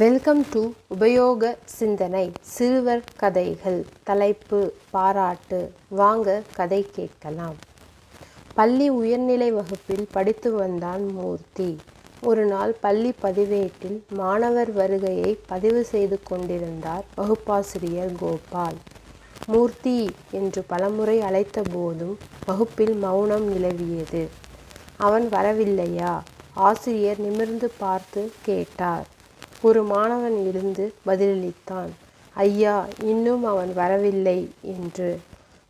Welcome to உபயோக சிந்தனை சிறுவர் கதைகள் தலைப்பு பாராட்டு. வாங்க கதை கேட்கலாம். பள்ளி உயர்நிலை வகுப்பில் படித்து வந்தான் மூர்த்தி. ஒரு நாள் பள்ளி பதிவேட்டில் மாணவர் வருகையை பதிவு செய்து கொண்டிருந்தார் வகுப்பாசிரியர் கோபால். மூர்த்தி என்று பலமுறை அழைத்த போதும் வகுப்பில் மௌனம் நிலவியது. அவன் வரவில்லையா? ஆசிரியர் நிமிர்ந்து பார்த்து கேட்டார். ஒரு மாணவன் இருந்து பதிலளித்தான். ஐயா இன்னும் அவன் வரவில்லை என்று.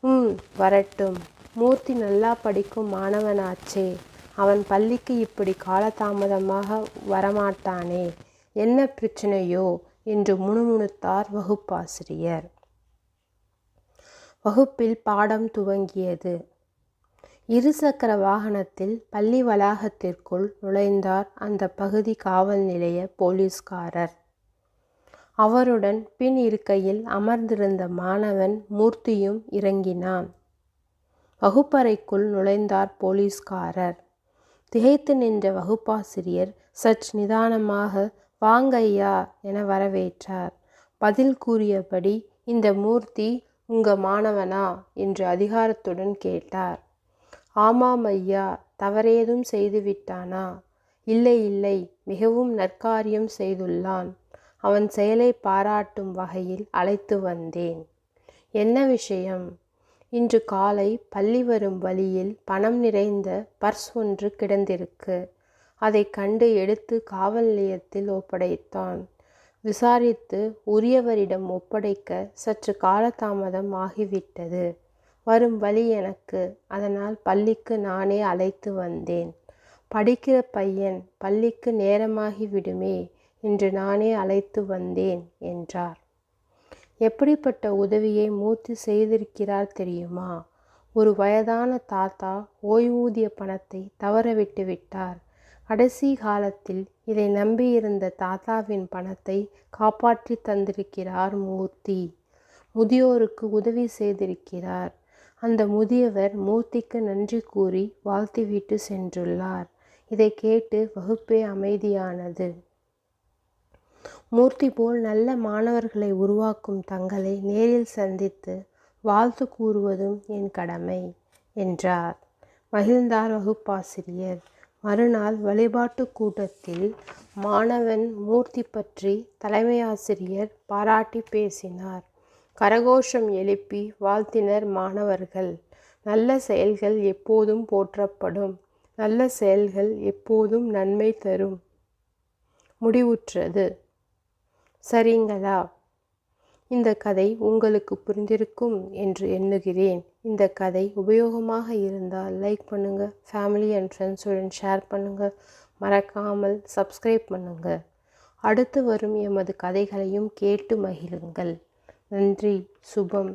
ம் வரட்டும். மூர்த்தி நல்லா படிக்கும் மாணவனாச்சே. அவன் பள்ளிக்கு இப்படி காலதாமதமாக வரமாட்டானே. என்ன பிரச்சனையோ? என்று முணுமுணுத்தார் வகுப்பாசிரியர். வகுப்பில் பாடம் துவங்கியது. இருசக்கர வாகனத்தில் பள்ளி வளாகத்திற்குள் நுழைந்தார் அந்த பகுதி காவல் நிலைய போலீஸ்காரர். அவருடன் பின் இருக்கையில் அமர்ந்திருந்த மாணவன் மூர்த்தியும் இறங்கினான். வகுப்பறைக்குள் நுழைந்தார் போலீஸ்காரர். திகைத்து நின்ற வகுப்பாசிரியர் சற்று நிதானமாக வாங்க ஐயா என வரவேற்றார். பதில் கூறியபடி இந்த மூர்த்தி உங்க மாணவனா என்று அதிகாரத்துடன் கேட்டார். ஆமாம் ஐயா தவறேதும் செய்துவிட்டானா? இல்லை இல்லை மிகவும் நற்காரியம் செய்துள்ளான். அவன் செயலை பாராட்டும் வகையில் அழைத்து வந்தேன். என்ன விஷயம்? இன்று காலை பள்ளி வரும் வழியில் பணம் நிறைந்த பர்ஸ் ஒன்று கிடந்திருக்கு. அதை கண்டு எடுத்து காவல் நிலையத்தில் ஒப்படைத்தான். விசாரித்து உரியவரிடம் ஒப்படைக்க சற்று காலதாமதம் ஆகிவிட்டது. வரும் வழி எனக்கு. அதனால் பள்ளிக்கு நானே அழைத்து வந்தேன். படிக்கிற பையன் பள்ளிக்கு நேரமாகி விடுமே என்று நானே அழைத்து வந்தேன் என்றார். எப்படிப்பட்ட உதவியை மூர்த்தி செய்திருக்கிறார் தெரியுமா? ஒரு வயதான தாத்தா ஓய்வூதிய பணத்தை தவறவிட்டு விட்டார். கடைசி காலத்தில் இதை நம்பியிருந்த தாத்தாவின் பணத்தை காப்பாற்றி தந்திருக்கிறார் மூர்த்தி. முதியோருக்கு உதவி செய்திருக்கிறார். அந்த முதியவர் மூர்த்திக்கு நன்றி கூறி வாழ்த்திவிட்டு சென்றுள்ளார். இதை கேட்டு வகுப்பே அமைதியானது. மூர்த்தி போல் நல்ல மாணவர்களை உருவாக்கும் தங்களை நேரில் சந்தித்து வாழ்த்து கூறுவதும் என் கடமை என்றார். மகிழ்ந்தார் வகுப்பாசிரியர். மறுநாள் வழிபாட்டு கூட்டத்தில் மாணவன் மூர்த்தி பற்றி தலைமை ஆசிரியர் பாராட்டி பேசினார். கரகோஷம் எழுப்பி வாழ்த்தினர் மாணவர்கள். நல்ல செயல்கள் எப்போதும் போற்றப்படும். நல்ல செயல்கள் எப்போதும் நன்மை தரும். முடிவுற்றது. சரிங்களா? இந்த கதை உங்களுக்கு புரிந்திருக்கும் என்று எண்ணுகிறேன். இந்த கதை உபயோகமாக இருந்தால் லைக் பண்ணுங்கள் ஃபேமிலி அண்ட் ஃப்ரெண்ட்ஸுடன் ஷேர் பண்ணுங்கள் மறக்காமல் சப்ஸ்கிரைப் பண்ணுங்கள் அடுத்து வரும் எமது கதைகளையும் கேட்டு மகிழுங்கள். நன்றி. சுபம்.